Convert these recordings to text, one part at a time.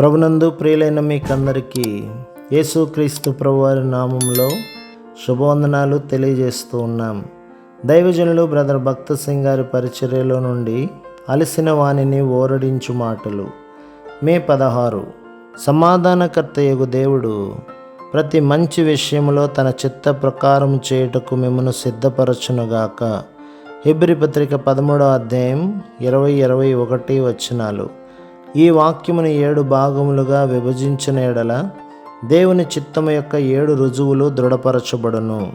ప్రభునందు ప్రియులైన మీకందరికీ యేసుక్రీస్తు ప్రభువారి నామంలో శుభవందనాలు తెలియజేస్తూ ఉన్నాం. దైవజనులు బ్రదర్ భక్త సింగ్ గారి పరిచర్యలో నుండి అలసిన వాణిని ఓరడించు మాటలు. మే పదహారు. సమాధానకర్త యగు దేవుడు ప్రతి మంచి విషయంలో తన చిత్త ప్రకారం చేయుటకు మిమ్మను సిద్ధపరచునుగాక. హెబ్రి పత్రిక పదమూడో అధ్యాయం ఇరవై ఇరవై ఒకటి వచ్చినాలు ఈ వాక్యమును ఏడు భాగములుగా విభజించిన ఎడల దేవుని చిత్తము యొక్క ఏడు రుజువులు దృఢపరచబడును.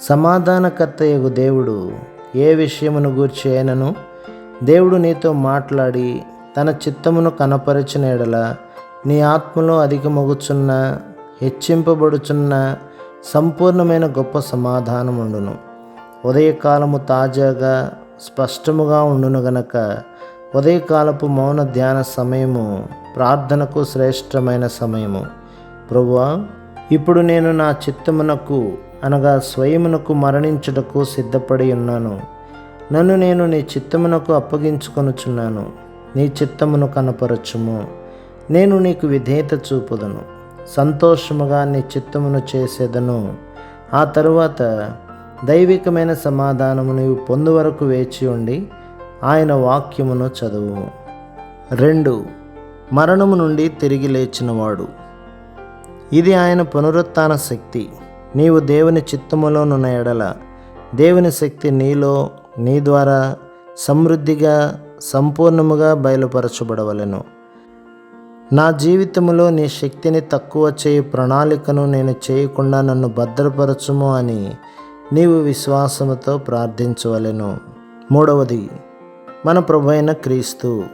సమాధానకర్తయగు దేవుడు ఏ విషయమును గూర్చి అయినను దేవుడు నీతో మాట్లాడి తన చిత్తమును కనపరిచిన ఎడల నీ ఆత్మలో అధికమగుచున్న హెచ్చింపబడుచున్న సంపూర్ణమైన గొప్ప సమాధానం ఉండును ఉదయకాలము తాజాగా స్పష్టముగా ఉండును గనక ఉదయకాలపు మౌన ధ్యాన సమయము ప్రార్థనకు శ్రేష్టమైన సమయము. ప్రభువా ఇప్పుడు నేను నా చిత్తమునకు అనగా స్వయమునకు మరణించుటకు సిద్ధపడి ఉన్నాను. నన్ను నేను నీ చిత్తమునకు అప్పగించుకొనుచున్నాను. నీ చిత్తమును కనపరచుము. నేను నీకు విధేయత చూపుదను. సంతోషముగా నీ చిత్తమును చేసేదను. ఆ తరువాత దైవికమైన సమాధానము నీవు పొందు వరకు వేచి ఉండి ఆయన వాక్యమును చదువు. రెండు మరణము నుండి తిరిగి లేచినవాడు. ఇది ఆయన పునరుత్థాన శక్తి. నీవు దేవుని చిత్తములోనున్న ఎడల దేవుని శక్తి నీలో నీ ద్వారా సమృద్ధిగా సంపూర్ణముగా బయలుపరచబడవలెను. నా జీవితంలో నీ శక్తిని తక్కువ చేయి ప్రణాళికను నేను చేయకుండా నన్ను భద్రపరచుము అని నీవు విశ్వాసముతో ప్రార్థించవలెను. మూడవది మన ప్రభు అయిన క్రీస్తు.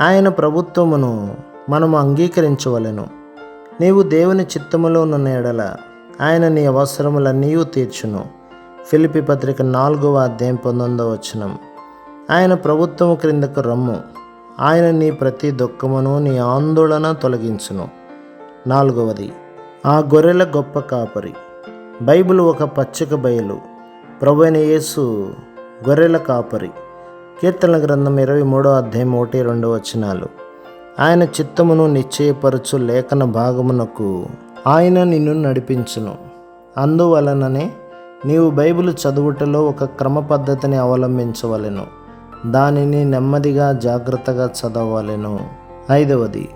ఆయన ప్రభుత్వమును మనము అంగీకరించవలెను. నీవు దేవుని చిత్తములో ఉన్న ఎడల ఆయన నీ అవసరములన్నీ తీర్చును. ఫిలిపి పత్రిక నాలుగవ అధ్యాయం పంతొమ్మిదవ వచనం. ఆయన ప్రభుత్వము క్రిందకు రమ్ము. ఆయన నీ ప్రతి దుఃఖమును నీ ఆందోళన తొలగించును. నాలుగవది ఆ గొర్రెల గొప్ప కాపరి. బైబిల్ ఒక పచ్చిక బయలు. ప్రభు అయిన యేసు గొర్రెల కాపరి. కీర్తన గ్రంథం ఇరవై మూడో అధ్యాయం ఒకటి రెండు వచనాలు. ఆయన చిత్తమును నిశ్చయపరచు లేఖన భాగమునకు ఆయన నిన్ను నడిపించును. అందువలననే నీవు బైబిల్ చదువుటలో ఒక క్రమ పద్ధతిని అవలంబించవలెను. దానిని నెమ్మదిగా జాగ్రత్తగా చదవలెను. ఐదవది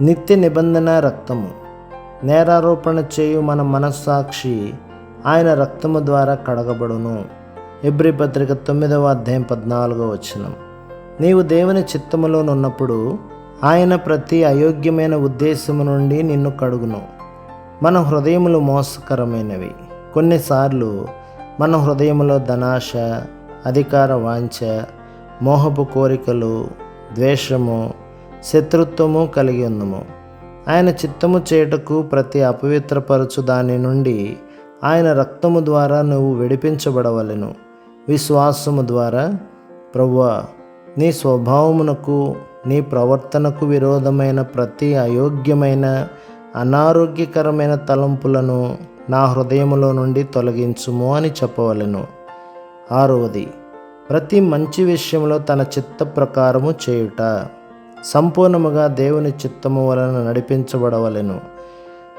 నిత్య నిబంధన రక్తము. నేరారోపణ చేయు మన మనస్సాక్షి ఆయన రక్తము ద్వారా కడగబడును. ఎబ్రి పత్రిక తొమ్మిదవ అధ్యాయం పద్నాలుగో వచనం. నీవు దేవుని చిత్తములోనున్నప్పుడు ఆయన ప్రతి అయోగ్యమైన ఉద్దేశము నుండి నిన్ను కడుగును. మన హృదయములు మోసకరమైనవి. కొన్నిసార్లు మన హృదయములో ధనాశ అధికార వాంఛ మోహపు కోరికలు ద్వేషము శత్రుత్వము కలిగి ఉందము. ఆయన చిత్తము చేయుటకు ప్రతి అపవిత్రపరచు దాని నుండి ఆయన రక్తము ద్వారా నువ్వు విడిపించబడవలెను. విశ్వాసము ద్వారా ప్రభువ నీ స్వభావమునకు నీ ప్రవర్తనకు విరోధమైన ప్రతి అయోగ్యమైన అనారోగ్యకరమైన తలంపులను నా హృదయములో నుండి తొలగించుము అని చెప్పవలెను. ఆరవది ప్రతి మంచి విషయంలో తన చిత్త ప్రకారము చేయుట. సంపూర్ణముగా దేవుని చిత్తము వలన నడిపించబడవలెను.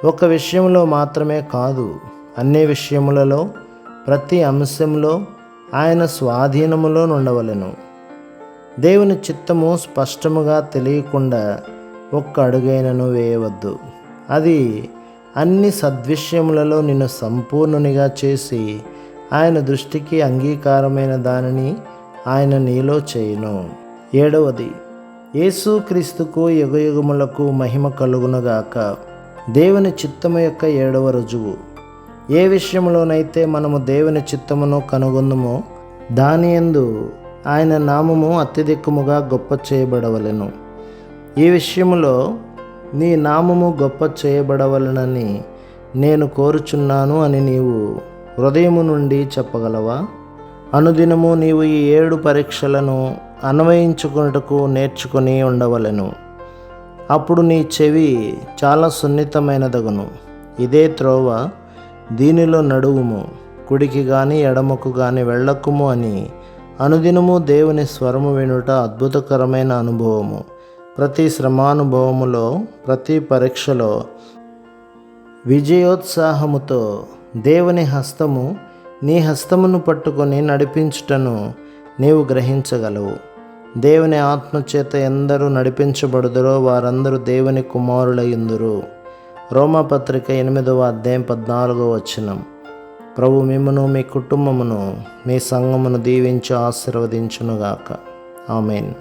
ఒక విషయంలో మాత్రమే కాదు అన్ని విషయములలో ప్రతి అంశంలో ఆయన స్వాధీనములో నుండవలెను. దేవుని చిత్తము స్పష్టముగా తెలియకుండా ఒక్క అడుగైనను వేయవద్దు. అది అన్ని సద్విషయములలో నిన్ను సంపూర్ణునిగా చేసి ఆయన దృష్టికి అంగీకారమైన దానిని ఆయన నీలో చేయును. ఏడవది యేసుక్రీస్తుకు యుగయుగములకు మహిమ కలుగునుగాక. దేవుని చిత్తము యొక్క ఏడవ రుజువు. ఏ విషయంలోనైతే మనము దేవుని చిత్తమును కనుగొందుమో దాని యందు ఆయన నామము అత్యధికముగా గొప్ప చేయబడవలెను. ఈ విషయములో నీ నామము గొప్ప చేయబడవలనని నేను కోరుచున్నాను అని నీవు హృదయము నుండి చెప్పగలవా? అనుదినము నీవు ఈ ఏడు పరీక్షలను అన్వయించుకున్నటకు నేర్చుకుని ఉండవలెను. అప్పుడు నీ చెవి చాలా సున్నితమైనదగును. ఇదే త్రోవ దీనిలో నడువుము కుడికి గాని ఎడమకు గాని వెళ్ళకుము అని అనుదినము దేవుని స్వరము వినుట అద్భుతకరమైన అనుభవము. ప్రతి శ్రమానుభవములో ప్రతి పరీక్షలో విజయోత్సాహముతో దేవుని హస్తము నీ హస్తమును పట్టుకొని నడిపించుటను నీవు గ్రహించగలవు. దేవుని ఆత్మచేత ఎందరూ నడిపించబడుదరో వారందరూ దేవుని కుమారులయ్యుందురు రోమాపత్రిక ఎనిమిదవ అధ్యాయం పద్నాలుగో వచనం. ప్రభు మిమ్మను మీ కుటుంబమును మీ సంఘమును దీవించి ఆశీర్వదించునుగాక. ఆమెన్.